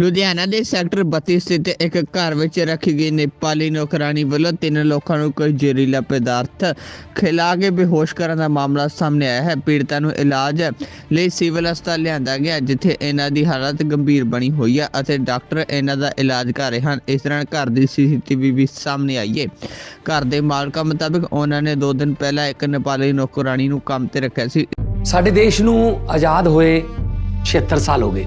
ਲੁਧਿਆਣਾ ਦੇ ਸੈਕਟਰ 32 ਸਥਿਤ ਇੱਕ ਘਰ ਵਿੱਚ ਰੱਖੀ ਗਈ ਨੇਪਾਲੀ ਨੌਕਰਾਨੀ ਵੱਲੋਂ ਤਿੰਨ ਲੋਕਾਂ ਨੂੰ ਕੋਈ ਜ਼ਹਿਰੀਲਾ ਪਦਾਰਥ ਖਿਲਾ ਕੇ ਬੇਹੋਸ਼ ਕਰਨ ਦਾ ਮਾਮਲਾ ਸਾਹਮਣੇ ਆਇਆ ਹੈ। ਪੀੜਤਾਂ ਨੂੰ ਇਲਾਜ ਲਈ ਸਿਵਲ ਹਸਪਤਾਲ ਲਿਆਂਦਾ ਗਿਆ, ਜਿੱਥੇ ਇਹਨਾਂ ਦੀ ਹਾਲਤ ਗੰਭੀਰ ਬਣੀ ਹੋਈ ਹੈ ਅਤੇ ਡਾਕਟਰ ਇਹਨਾਂ ਦਾ ਇਲਾਜ ਕਰ ਰਹੇ ਹਨ। ਇਸ ਤਰ੍ਹਾਂ ਘਰ ਦੀ ਸੀਸੀਟੀਵੀ ਵੀ ਸਾਹਮਣੇ ਆਈ ਹੈ ਘਰ ਦੇ ਮਾਲਕਾਂ ਮੁਤਾਬਕ ਉਹਨਾਂ ਨੇ 2 ਦਿਨ ਪਹਿਲਾਂ ਇੱਕ ਨੇਪਾਲੀ ਨੌਕਰਾਨੀ ਨੂੰ ਕੰਮ ਤੇ ਰੱਖਿਆ ਸੀ। ਸਾਡੇ ਦੇਸ਼ ਨੂੰ ਆਜ਼ਾਦ ਹੋਏ 76 ਸਾਲ ਹੋ ਗਏ।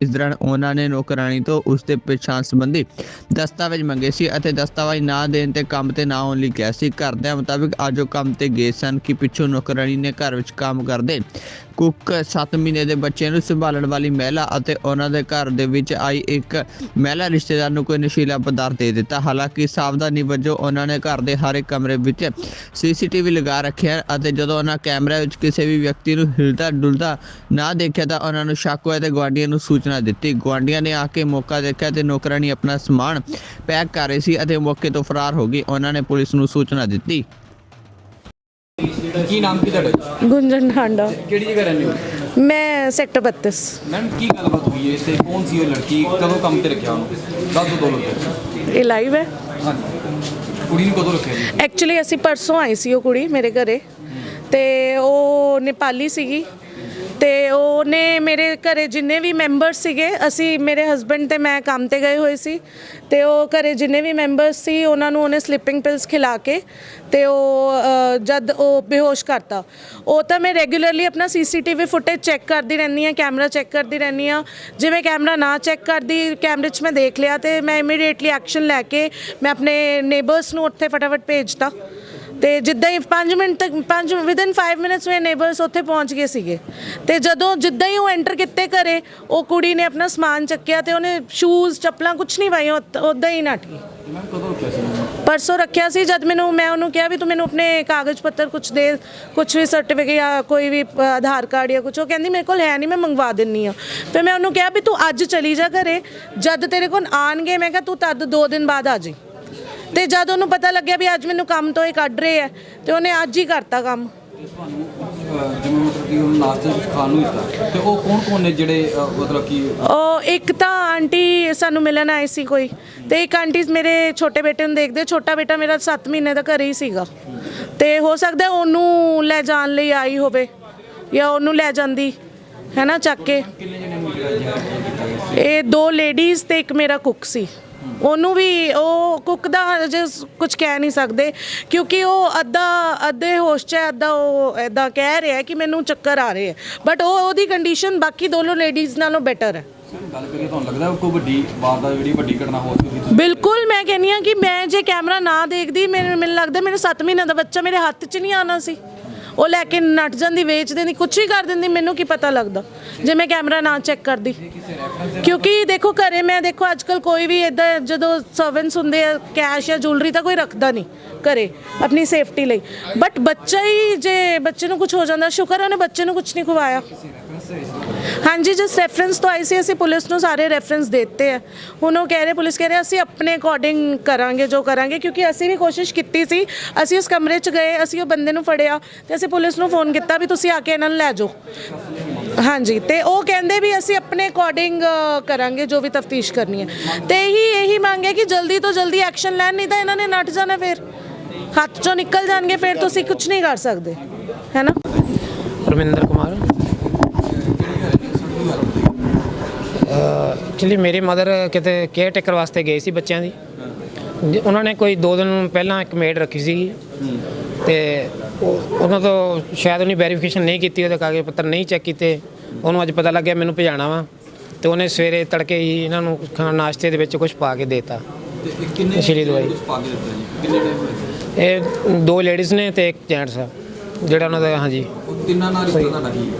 ਇਸ ਦੌਰਾਨ ਉਹਨਾਂ ਨੇ ਨੌਕਰਾਨੀ ਤੋਂ ਉਸ ਦੇ ਪਛਾਣ ਸੰਬੰਧੀ ਦਸਤਾਵੇਜ਼ ਮੰਗੇ ਸੀ ਅਤੇ ਦਸਤਾਵੇਜ਼ ਨਾ ਦੇਣ ਤੇ ਕੰਮ ਤੇ ਨਾ ਆਉਣ ਲਈ ਕਿਹਾ ਸੀ। ਘਰਦਿਆਂ ਮੁਤਾਬਿਕ ਅੱਜ ਉਹ ਕੰਮ ਤੇ ਗਏ ਸਨ ਕਿ ਪਿੱਛੋਂ ਨੌਕਰਾਨੀ ਨੇ ਘਰ ਵਿੱਚ ਕੰਮ ਕਰਦੇ ਕੁੱਕ 7 ਮਹੀਨੇ ਦੇ ਬੱਚੇ ਨੂੰ ਸੰਭਾਲਣ ਵਾਲੀ ਮਹਿਲਾ ਅਤੇ ਉਹਨਾਂ ਦੇ ਘਰ ਦੇ ਵਿੱਚ ਆਈ ਇੱਕ ਮਹਿਲਾ ਰਿਸ਼ਤੇਦਾਰ ਨੂੰ ਕੋਈ ਨਸ਼ੀਲਾ ਪਦਾਰਥ ਦੇ ਦਿੱਤਾ। ਹਾਲਾਂਕਿ ਸਾਵਧਾਨੀ ਵਜੋਂ ਉਹਨਾਂ ਨੇ ਘਰ ਦੇ ਹਰ ਇੱਕ ਕਮਰੇ ਵਿੱਚ ਸੀਸੀਟੀਵੀ ਲਗਾ ਰੱਖਿਆ ਅਤੇ ਜਦੋਂ ਉਹਨਾਂ ਕੈਮਰੇ ਵਿੱਚ ਕਿਸੇ ਵੀ ਵਿਅਕਤੀ ਨੂੰ ਹਿਲਦਾ ਡੁਲਦਾ ਨਾ ਦੇਖਿਆ ਤਾਂ ਉਹਨਾਂ ਨੂੰ ਸ਼ੱਕ ਹੋਇਆ ਤੇ ਗੁਆਂਢੀਆਂ ਨੂੰ ਸੂਚਨਾ ਦਿੱਤੀ। ਗੁਆਂਢੀਆਂ ਨੇ ਆ ਕੇ ਮੌਕਾ ਦੇਖਿਆ ਤੇ ਨੌਕਰਾਨੀ ਆਪਣਾ ਸਮਾਨ ਪੈਕ ਕਰ ਰਹੀ ਸੀ ਅਤੇ ਮੌਕੇ ਤੋਂ ਫਰਾਰ ਹੋ ਗਈ ਉਹਨਾਂ ਨੇ ਪੁਲਿਸ ਨੂੰ ਸੂਚਨਾ ਦਿੱਤੀ। ਕੀ ਨਾਮ ਕੀ ਤੁਹਾਡਾ? ਗੁੰਜਨ ਠਾਂਡਾ ਕਿਹੜੀ ਜਗ੍ਹਾ ਰਹਿੰਦੇ ਹੋ? ਮੈਂ ਸੈਕਟਰ 32 ਮੈਮ ਕੀ ਗੱਲਬਾਤ ਹੋਈ ਹੈ? ਇਸ ਤੇ ਕੌਣ ਸੀ ਉਹ ਲੜਕੀ? ਕਦੋਂ ਕੰਮ ਤੇ ਰੱਖਿਆ ਉਹਨੂੰ? ਦੱਸ ਦੋ ਦੋ ਲੋਕ ਇਹ ਲਾਈਵ ਹੈ। ਹਾਂਜੀ। ਕੁੜੀ ਨੂੰ ਕਦੋਂ ਰੱਖਿਆ ਜੀ? ਐਕਚੁਅਲੀ ਅਸੀਂ ਪਰਸੋਂ ਆਈ ਸੀ ਉਹ ਕੁੜੀ ਮੇਰੇ ਘਰੇ। ਤੇ ਉਹ ਨੇਪਾਲੀ ਸੀਗੀ। ਤੇ ਉਹਨੇ ਮੇਰੇ ਘਰੇ ਜਿੰਨੇ ਵੀ ਮੈਂਬਰ ਸੀਗੇ ਅਸੀਂ ਮੇਰੇ ਹਸਬੰਡ ਤੇ ਮੈਂ ਕੰਮ ਤੇ ਗਏ ਹੋਏ ਸੀ ਤੇ ਉਹ ਘਰੇ ਜਿੰਨੇ ਵੀ ਮੈਂਬਰਸ ਸੀ ਉਹਨਾਂ ਨੂੰ ਉਹਨੇ ਸਲੀਪਿੰਗ ਪਿਲਸ ਖਿਲਾ ਕੇ ਤੇ ਉਹ ਅ, ਜਦ ਉਹ ਬੇਹੋਸ਼ ਕਰਤਾ। ਉਹ ਤਾਂ ਮੈਂ ਰੈਗੂਲਰਲੀ ਆਪਣਾ ਸੀਸੀਟੀਵੀ ਫੁਟੇਜ ਚੈੱਕ ਕਰਦੀ ਰਹਿੰਦੀ ਆ ਕੈਮਰਾ ਚੈੱਕ ਕਰਦੀ ਰਹਿੰਦੀ ਆ ਜਿਵੇਂ ਕੈਮਰਾ ਨਾ ਚੈੱਕ ਕਰਦੀ ਕੈਮਰੇ 'ਚ ਮੈਂ ਦੇਖ ਲਿਆ ਤੇ ਮੈਂ ਇਮੀਡੀਏਟਲੀ ਐਕਸ਼ਨ ਲੈ ਕੇ ਮੈਂ ਆਪਣੇ ਨੇਬਰਸ ਨੂੰ ਉੱਥੇ ਫਟਾਫਟ ਭੇਜਤਾ। ਤੇ ਜਿੱਦਾਂ ਹੀ 5 ਮਿੰਟ ਤੱਕ 5 ਵਿਦਨ 5 ਮਿੰਟਸ ਮੇਰੇ ਨੇਬਰਸ ਉੱਥੇ ਪਹੁੰਚ ਗਏ ਸੀਗੇ। ਤੇ ਜਦੋਂ ਜਿੱਦਾਂ ਹੀ ਉਹ ਐਂਟਰ ਕੀਤੇ ਘਰੇ ਉਹ ਕੁੜੀ ਨੇ ਆਪਣਾ ਸਮਾਨ ਚੱਕਿਆ ਤੇ ਉਹਨੇ ਸ਼ੂਜ਼ ਚੱਪਲਾਂ ਕੁਝ ਨਹੀਂ ਪਾਈਆਂ ਉਦਾਂ ਹੀ ਨੱਠ ਗਈ। ਪਰਸੋਂ ਰੱਖਿਆ ਸੀ ਜਦ ਮੈਨੂੰ ਮੈਂ ਉਹਨੂੰ ਕਿਹਾ ਵੀ ਤੂੰ ਮੈਨੂੰ ਆਪਣੇ ਕਾਗਜ਼ ਪੱਤਰ ਕੁਝ ਦੇ ਕੁਝ ਵੀ ਸਰਟੀਫਿਕੇਟ ਜਾਂ ਕੋਈ ਵੀ ਆਧਾਰ ਕਾਰਡ ਜਾਂ ਕੁਝ ਉਹ ਕਹਿੰਦੀ ਮੇਰੇ ਕੋਲ ਹੈ ਨਹੀਂ ਮੈਂ ਮੰਗਵਾ ਦਿੰਨੀ ਆ। ਫਿਰ ਮੈਂ ਉਹਨੂੰ ਕਿਹਾ ਵੀ ਤੂੰ ਅੱਜ ਚਲੀ ਜਾ ਘਰੇ ਜਦ ਤੇਰੇ ਕੋਲ ਆਣਗੇ ਮੈਂ ਕਿਹਾ ਤੂੰ ਤਦ 2 ਦਿਨ ਬਾਅਦ ਆ ਜੀ ਤੇ ਜਦ ਉਹਨੂੰ ਪਤਾ ਲੱਗਿਆ ਵੀ ਅੱਜ ਮੈਨੂੰ ਕੰਮ ਤੋਂ ਇਹ ਕੱਢ ਰਹੇ ਆ ਤੇ ਉਹਨੇ ਅੱਜ ਹੀ ਕਰਤਾ ਕੰਮ। ਤੁਹਾਨੂੰ ਜਿਵੇਂ ਮਤਲਬ ਕਿ ਉਹਨੂੰ ਨਾਸ਼ਤੇ ਵਿੱਚ ਖਾਣ ਨੂੰ ਦਿੱਤਾ ਤੇ ਉਹ ਕੌਣ ਕੌਣ ਨੇ ਜਿਹੜੇ ਮਤਲਬ ਕਿ ਉਹ ਇੱਕ ਤਾਂ ਆਂਟੀ ਸਾਨੂੰ ਮਿਲਣ ਆਈ ਸੀ ਕੋਈ ਤੇ ਇੱਕ ਆਂਟੀ ਮੇਰੇ ਛੋਟੇ ਬੇਟੇ ਨੂੰ ਦੇਖਦੇ ਛੋਟਾ ਬੇਟਾ ਮੇਰਾ 7 ਮਹੀਨੇ ਦਾ ਘਰੇ ਹੀ ਸੀਗਾ। ਤੇ ਹੋ ਸਕਦਾ ਉਹਨੂੰ ਲੈ ਜਾਣ ਲਈ ਆਈ ਹੋਵੇ ਜਾਂ ਉਹਨੂੰ ਲੈ ਜਾਂਦੀ ਹੈ ਨਾ ਚੱਕ ਕੇ। ਇਹ ਦੋ ਲੇਡੀਜ਼ ਤੇ ਇੱਕ ਮੇਰਾ ਕੁੱਕ ਸੀ। ਉਹਨੂੰ ਵੀ ਉਹ ਕੁੱਕ ਦਾ ਅਜੇ ਕੁਝ ਕਹਿ ਨਹੀਂ ਸਕਦੇ ਕਿਉਂਕਿ ਉਹ ਅੱਧਾ ਅੱਧੇ ਹੋਸ਼ 'ਚ ਹੈ ਅੱਧਾ ਉਹ ਐਦਾਂ ਕਹਿ ਰਿਹਾ ਕਿ ਮੈਨੂੰ ਚੱਕਰ ਆ ਰਹੇ ਹੈ। ਬਟ ਉਹ ਉਹਦੀ ਕੰਡੀਸ਼ਨ ਬਾਕੀ ਦੋਨੋਂ ਲੇਡੀਜ਼ ਨਾਲੋਂ ਬੈਟਰ ਹੈ। ਗੱਲ ਕਰੀਏ ਤੁਹਾਨੂੰ ਲੱਗਦਾ ਕੋਈ ਵੱਡੀ ਵਾਰਦਾਤ ਜਿਹੜੀ ਵੱਡੀ ਘਟਨਾ ਹੋ ਸਕਦੀ ਬਿਲਕੁਲ ਮੈਂ ਕਹਿੰਨੀ ਆ ਕਿ ਮੈਂ ਜੇ ਕੈਮਰਾ ਨਾ ਦੇਖਦੀ ਮੈਨੂੰ ਮੈਨੂੰ ਲੱਗਦਾ ਮੇਰੇ 7 ਮਹੀਨੇ ਦਾ ਬੱਚਾ ਮੇਰੇ ਹੱਥ 'ਚ ਨਹੀਂ ਆਣਾ ਸੀ। ਉਹ ਲੈ ਕੇ ਨੱਟ ਜਾਂਦੀ ਵੇਚ ਦਿੰਦੀ ਕੁਝ ਵੀ ਕਰ ਦਿੰਦੀ, ਮੈਨੂੰ ਕੀ ਪਤਾ ਲੱਗਦਾ? ਜੇ ਮੈਂ ਕੈਮਰਾ ਨਾ ਚੈੱਕ ਕਰਦੀ। ਕਿਉਂਕਿ ਦੇਖੋ ਘਰੇ ਮੈਂ, ਦੇਖੋ ਅੱਜਕੱਲ ਕੋਈ ਵੀ ਇਦਾਂ ਜਦੋਂ ਸਰਵੈਂਟਸ ਹੁੰਦੇ ਆ ਕੈਸ਼ ਜਾਂ ਜੁਐਲਰੀ ਤਾਂ ਕੋਈ ਰੱਖਦਾ ਨਹੀਂ ਘਰੇ, ਆਪਣੀ ਸੇਫਟੀ ਲਈ। ਬਟ ਬੱਚਾ ਹੀ ਜੇ ਬੱਚੇ ਨੂੰ ਕੁਝ ਹੋ ਜਾਂਦਾ, ਸ਼ੁਕਰ ਉਹਨੇ ਬੱਚੇ ਨੂੰ ਕੁਝ ਨਹੀਂ ਖਵਾਇਆ। ਹਾਂਜੀ ਜਿਸ ਰੈਫਰੈਂਸ ਤੋਂ ਆਈ ਸੀ, ਅਸੀਂ ਪੁਲਿਸ ਨੂੰ ਸਾਰੇ ਰੈਫਰੈਂਸ ਦਿੱਤੇ ਆ। ਹੁਣ ਉਹ ਕਹਿ ਰਹੇ, ਪੁਲਿਸ ਕਹਿ ਰਹੇ, ਅਸੀਂ ਆਪਣੇ ਅਕੋਰਡਿੰਗ ਕਰਾਂਗੇ, ਜੋ ਕਰਾਂਗੇ, ਕਿਉਂਕਿ ਅਸੀਂ ਵੀ ਕੋਸ਼ਿਸ਼ ਕੀਤੀ ਸੀ। ਅਸੀਂ ਉਸ ਕਮਰੇ 'ਚ ਗਏ, ਅਸੀਂ ਉਹ ਬੰਦੇ ਨੂੰ ਫੜਿਆ ਤੇ ਅਸੀਂ ਪੁਲਿਸ ਨੂੰ ਫੋਨ ਕੀਤਾ ਵੀ ਤੁਸੀਂ ਆ ਕੇ ਇਹਨਾਂ ਨੂੰ ਲੈ ਜਾਓ। ਹਾਂਜੀ, ਤੇ ਉਹ ਕਹਿੰਦੇ ਵੀ ਅਸੀਂ ਆਪਣੇ ਅਕੋਰਡਿੰਗ ਕਰਾਂਗੇ, ਜੋ ਵੀ ਤਫਤੀਸ਼ ਕਰਨੀ ਹੈ। ਤੇ ਇਹੀ ਇਹੀ ਮੰਗ ਹੈ ਕਿ ਜਲਦੀ ਤੋਂ ਜਲਦੀ ਐਕਸ਼ਨ ਲੈਣ, ਨਹੀਂ ਤਾਂ ਇਹਨਾਂ ਨੇ ਨੱਟ ਜਾਣਾ ਫਿਰ। ਹੱਥ ਚੋਂ ਨਿਕਲ ਜਾਣਗੇ, ਫਿਰ ਤੁਸੀਂ ਕੁਝ ਨਹੀਂ ਕਰ ਸਕਦੇ। ਹੈ ਨਾ? ਰਮਿੰਦਰ ਕੁਮਾਰ। ਐਕਚੁਅਲੀ ਮੇਰੀ ਮਦਰ ਕਿਤੇ ਕੇਅਰ ਟੇਕਰ ਵਾਸਤੇ ਗਏ ਸੀ ਬੱਚਿਆਂ ਦੀ ਉਹਨਾਂ ਨੇ ਕੋਈ 2 ਦਿਨ ਪਹਿਲਾਂ ਇੱਕ ਮੇਡ ਰੱਖੀ ਸੀ ਤੇ ਉਹ- ਉਹਨਾਂ ਤੋਂ ਸ਼ਾਇਦ ਉਹਨੇ ਵੈਰੀਫਿਕੇਸ਼ਨ ਨਹੀਂ ਕੀਤੀ ਉਹਦੇ ਕਾਗਜ਼ ਪੱਤਰ ਨਹੀਂ ਚੈੱਕ ਕੀਤੇ ਉਹਨੂੰ ਅੱਜ ਪਤਾ ਲੱਗਿਆ ਮੈਨੂੰ ਭਜਾਣਾ ਵਾ ਤੇ ਉਹਨੇ ਸਵੇਰੇ ਤੜਕੇ ਹੀ ਇਹਨਾਂ ਨੂੰ ਖਾ- ਨਾਸ਼ਤੇ ਦੇ ਵਿੱਚ ਕੁਝ ਪਾ ਕੇ ਦੇਤਾ ਕਿੰਨੇ ਸ਼੍ਰੀ ਦਵਾਈ। ਕੁਛ ਪਾ ਕੇ ਦਿੱਤਾ ਜੀ ਕਿੰਨੇ ਟਾਈਮ ਹੋਏ ਇਹ ਦੋ ਲੇਡੀਜ਼ ਨੇ ਤੇ ਇੱਕ ਜੈਂਟਸ ਆ ਜਿਹੜਾ ਉਹਨਾਂ ਦਾ ਹਾਂਜੀ ਉਹ ਤਿੰਨਾਂ ਨਾਲ ਰਿਸ਼ਤਾ ਤੁਹਾਡਾ ਕੀ?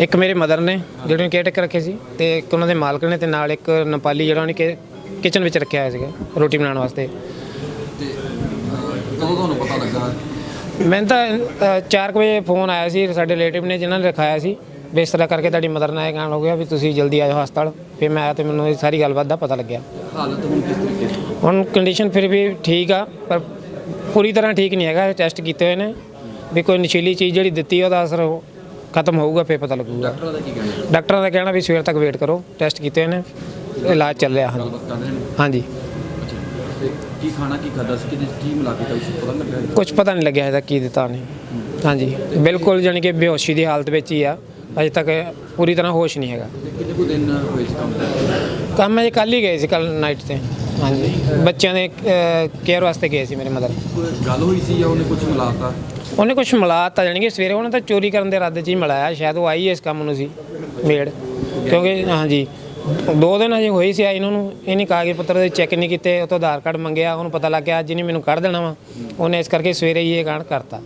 ਇੱਕ ਮੇਰੇ ਮਦਰ ਨੇ ਜਿਹੜੇ ਕੇਅਰ ਟੇਕਰ ਰੱਖੇ ਸੀ ਤੇ ਇੱਕ ਉਹਨਾਂ ਦੇ ਮਾਲਕ ਨੇ ਤੇ ਨਾਲ ਇੱਕ ਨੇਪਾਲੀ ਜਿਹੜਾ ਉਹਨੇ ਕਿਚਨ ਵਿੱਚ ਰੱਖਿਆ ਹੋਇਆ ਸੀਗਾ ਰੋਟੀ ਬਣਾਉਣ ਵਾਸਤੇ। ਤੇ ਕਦੋਂ ਤੁਹਾਨੂੰ ਪਤਾ ਲੱਗਾ? ਮੈਨੂੰ ਤਾਂ 4 ਵਜੇ ਫੋਨ ਆਇਆ ਸੀ ਸਾਡੇ ਰਿਲੇਟਿਵ ਨੇ ਜਿਨ੍ਹਾਂ ਨੇ ਰਖਾਇਆ ਸੀ ਤਰ੍ਹਾਂ ਕਰਕੇ ਤੁਹਾਡੀ ਮਦਰ ਨਾਲ ਇਹ ਕਹਿਣ ਹੋ ਗਿਆ ਵੀ ਤੁਸੀਂ ਜਲਦੀ ਆਇਓ ਹਸਪਤਾਲ। ਫਿਰ ਮੈਂ ਆਇਆ ਤੇ ਮੈਨੂੰ ਇਹ ਸਾਰੀ ਗੱਲਬਾਤ ਦਾ ਪਤਾ ਲੱਗਿਆ। ਹਾਲਤ ਹੁਣ ਕਿਸ ਤਰੀਕੇ ਦੀ? ਹੁਣ ਕੰਡੀਸ਼ਨ ਫਿਰ ਵੀ ਠੀਕ ਆ ਪਰ ਪੂਰੀ ਤਰ੍ਹਾਂ ਠੀਕ ਨਹੀਂ ਹੈਗਾ ਟੈਸਟ ਕੀਤੇ ਹੋਏ ਨੇ। ਵੀ ਕੋਈ ਨਸ਼ੀਲੀ ਚੀਜ਼ ਜਿਹੜੀ ਦਿੱਤੀ ਉਹਦਾ ਅਸਰ ਹੋ- ਖਤਮ ਹੋਊਗਾ ਫਿਰ ਪਤਾ ਲੱਗੂਗਾ। ਡਾਕਟਰਾਂ ਦਾ ਕੀ ਕਹਿਣਾ? ਡਾਕਟਰਾਂ ਦਾ ਕਹਿਣਾ ਵੀ ਸਵੇਰ ਤੱਕ ਵੇਟ ਕਰੋ ਟੈਸਟ ਕੀਤੇ ਨੇ ਇਲਾਜ ਚੱਲ ਰਿਹਾ ਹਾਂਜੀ ਗੱਲਬਾਤ ਕਰ ਰਹੇ ਨੇ? ਹਾਂਜੀ। ਕੀ ਖਾਣਾ ਕੀ ਖਾਦਾ ਸੀ? 'ਚ ਕੀ ਮਿਲਾ ਕੇ ਪਤਾ ਨੀ ਲੱਗਾ ਜੀ? ਕੁਝ ਪਤਾ ਨਹੀਂ ਲੱਗਿਆ ਇਹਦਾ ਕੀ ਦਿੱਤਾ ਉਹਨੇ। ਹਾਂਜੀ। ਬਿਲਕੁਲ ਜਾਣੀ ਕਿ ਬੇਹੋਸ਼ੀ ਦੀ ਹਾਲਤ ਵਿੱਚ ਹੀ ਆ। ਅਜੇ ਤੱਕ ਪੂਰੀ ਤਰ੍ਹਾਂ ਹੋਸ਼ ਨਹੀਂ ਹੈਗਾ। ਕਿੰਨੇ ਕੁ ਦਿਨ ਹੋਏ ਸੀ ਕੰਮ ਤੇ? ਕੰਮ ਅਜੇ ਕੱਲ ਹੀ ਗਏ ਸੀ ਕੱਲ ਨਾਈਟ ਤੇ। ਹਾਂਜੀ। ਬੱਚਿਆਂ ਦੇ ਕੇਅਰ ਵਾਸਤੇ ਗਏ ਸੀ ਮੇਰੇ ਮਦਰ ਗੱਲ ਹੋਈ ਸੀ ਜਾਂ ਉਹਨੇ ਕੁਝ ਮਿਲਾਤਾ ਉਹਨੇ ਕੁਝ ਮਿਲਾਤਾ ਜਾਣੀ ਕਿ ਸਵੇਰੇ ਉਹਨੇ ਤਾਂ ਚੋਰੀ ਕਰਨ ਦੇ ਇਰਾਦੇ 'ਚ ਹੀ ਮਿਲਾਇਆ ਸ਼ਾਇਦ ਉਹ ਆਈ ਇਸ ਕੰਮ ਨੂੰ ਸੀ ਮੇਡ ਕਿਉਂਕਿ ਹਾਂਜੀ ਦੋ ਦਿਨ ਅਜੇ ਹੋਈ ਸੀ ਆਈ ਇਹਨਾਂ ਨੂੰ ਇਹਨੇ ਕਾਗਜ਼ ਪੱਤਰ ਦੇ ਚੈੱਕ ਨਹੀਂ ਕੀਤੇ ਉਹ ਤੋਂ ਆਧਾਰ ਕਾਰਡ ਮੰਗਿਆ ਉਹਨੂੰ ਪਤਾ ਲੱਗ ਗਿਆ ਅੱਜ ਇਹਨੇ ਮੈਨੂੰ ਕੱਢ ਦੇਣਾ ਵਾ। ਉਹਨੇ ਇਸ ਕਰਕੇ ਸਵੇਰੇ ਹੀ ਇਹ ਕਾਂਡ ਕਰਤਾ।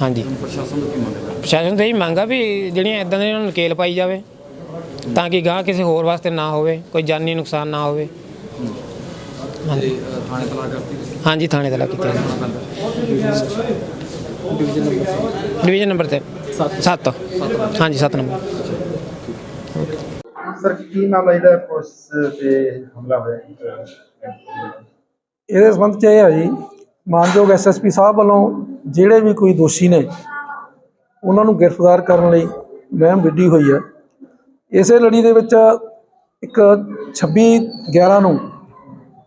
ਹਾਂਜੀ। ਪ੍ਰਸ਼ਾਸਨ ਤੋਂ ਕੀ ਮੰਗਦਾ ਪ੍ਰਸ਼ਾਸਨ ਤੋਂ ਇਹ ਮੰਗਾ ਵੀ ਜਿਹੜੀਆਂ ਇਦਾਂ ਦੇ ਇਹਨਾਂ ਨੂੰ ਨਕੇਲ ਪਾਈ ਜਾਵੇ ਤਾਂ ਕਿ ਗਾਂ ਕਿਸੇ ਹੋਰ ਵਾਸਤੇ ਨਾ ਹੋਵੇ ਕੋਈ ਜਾਨੀ ਨੁਕਸਾਨ ਨਾ ਹੋਵੇ। ਅਹ, ਥਾਣੇ ਤਲਾ ਕਰਤੀ ਹਾਂਜੀ ਥਾਣੇ ਲੱਗ ਕੀਤਾ ਡਿਵੀਜ਼ਨ ਨੰਬਰ ਤੇ 7 ਹਾਂਜੀ 7 ਨੰਬਰ। ਸਰ ਕੀ ਮਾਮਲਾ ਇਹਦਾ? ਪੁਲਿਸ ਤੇ ਹਮਲਾ ਹੋਇਆ? ਇਹਦੇ ਸੰਬੰਧ ਚ ਇਹ ਹੈ ਜੀ ਮਾਨਯੋਗ ਐਸਐਸਪੀ ਸਾਹਿਬ ਵੱਲੋਂ ਜਿਹੜੇ ਵੀ ਕੋਈ ਦੋਸ਼ੀ ਨੇ ਉਹਨਾਂ ਨੂੰ ਗ੍ਰਿਫਤਾਰ ਕਰਨ ਲਈ ਮੁਹਿੰਮ ਵਿੱਢੀ ਹੋਈ ਹੈ। ਇਸੇ ਲੜੀ ਦੇ ਵਿੱਚ ਇੱਕ 26 11 ਨੂੰ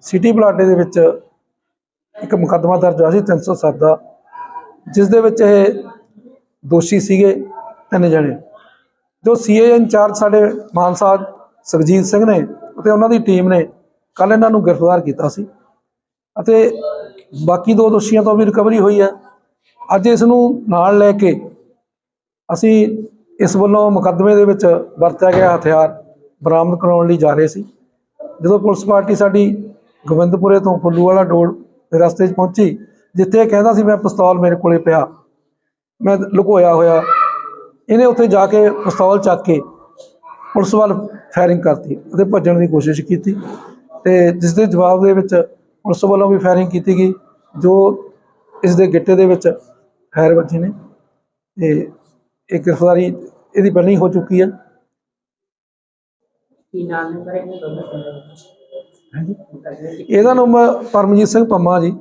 ਸਿਟੀ ਬਲਾਡੇ ਦੇ ਵਿੱਚ ਇੱਕ ਮੁਕੱਦਮਾ ਦਰਜ ਹੋਇਆ ਸੀ 307 ਦਾ। ਜਿਸ ਦੇ ਵਿੱਚ ਇਹ ਦੋਸ਼ੀ ਸੀਗੇ ਤਿੰਨ ਜਣੇ। ਜੋ ਸੀਏ ਇੰਚਾਰਜ ਸਾਡੇ ਮਾਨਸਾ ਸਾਹਿਬ ਸੁਖਜੀਤ ਸਿੰਘ ਨੇ ਅਤੇ ਉਹਨਾਂ ਦੀ ਟੀਮ ਨੇ ਕੱਲ ਇਹਨਾਂ ਨੂੰ ਗ੍ਰਿਫਤਾਰ ਕੀਤਾ ਸੀ। ਅਤੇ ਬਾਕੀ ਦੋ ਦੋਸ਼ੀਆਂ ਤੋਂ ਵੀ ਰਿਕਵਰੀ ਹੋਈ ਹੈ। ਅੱਜ ਇਸ ਨੂੰ ਨਾਲ ਲੈ ਕੇ ਅਸੀਂ ਇਸ ਵੱਲੋਂ ਮੁਕੱਦਮੇ ਦੇ ਵਿੱਚ ਵਰਤਿਆ ਗਿਆ ਹਥਿਆਰ ਬਰਾਮਦ ਕਰਾਉਣ ਲਈ ਜਾ ਰਹੇ ਸੀ। ਜਦੋਂ ਪੁਲਿਸ ਪਾਰਟੀ ਸਾਡੀ ਗੋਬਿੰਦਪੁਰੇ ਤੋਂ ਫੁੱਲੂਵਾਲਾ ਡੋੜ ਦੇ ਰਸਤੇ 'ਚ ਪਹੁੰਚੀ ਜਿੱਥੇ ਕਹਿੰਦਾ ਸੀ ਮੈਂ ਪਿਸਤੌਲ ਮੇਰੇ ਕੋਲੇ ਪਿਆ ਮੈਂ ਲੁਕੋਇਆ ਹੋਇਆ ਇਹਨੇ ਉੱਥੇ ਜਾ ਕੇ ਪਿਸਤੌਲ ਚੱਕ ਕੇ ਪੁਲਿਸ ਵੱਲ ਫਾਇਰਿੰਗ ਕਰਤੀ ਅਤੇ ਭੱਜਣ ਦੀ ਕੋਸ਼ਿਸ਼ ਕੀਤੀ ਤੇ ਜਿਸ ਦੇ ਜਵਾਬ ਦੇ ਵਿੱਚ ਪੁਲਿਸ ਵੱਲੋਂ ਵੀ ਫਾਇਰਿੰਗ ਕੀਤੀ ਗਈ ਜੋ ਇਸ ਦੇ ਗਿੱਟੇ ਦੇ ਵਿੱਚ ਫਾਇਰ ਵੱਜੇ ਨੇ ਤੇ ਇਹ ਗ੍ਰਿਫਤਾਰੀ ਇਹਦੀ ਪਹਿਲਾਂ ਹੀ ਹੋ। ਚੁੱਕੀ ਹੈ ਇਹਦਾ ਨਾਮ ਪਰਮਜੀਤ ਸਿੰਘ ਪੰਮਾ ਜੀ।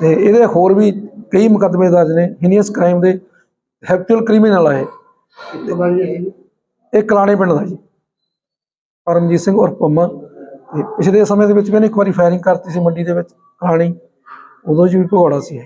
ਤੇ ਇਹਦੇ ਹੋਰ ਵੀ ਕਈ ਮੁਕੱਦਮੇ ਦਰਜ ਨੇ ਹੀਨੀਅਸ ਕ੍ਰਾਈਮ ਦੇ ਹੈਪਚੁਅਲ ਕ੍ਰਿਮੀਨਲ ਆ ਇਹ। ਇਹ? ਕਲਾਣੇ ਪਿੰਡ ਦਾ ਜੀ। ਪਰਮਜੀਤ ਸਿੰਘ ਉਰਫ ਪੰਮਾ। ਤੇ ਪਿਛਲੇ ਸਮੇਂ ਦੇ ਵਿੱਚ ਵੀ ਇਹਨੇ ਇੱਕ ਵਾਰੀ ਫਾਇਰਿੰਗ ਕਰਤੀ ਸੀ ਮੰਡੀ ਦੇ ਵਿੱਚ ਕਹਾਣੀ ਉਦੋਂ ਜੀ ਵੀ ਭਗੌੜਾ ਸੀ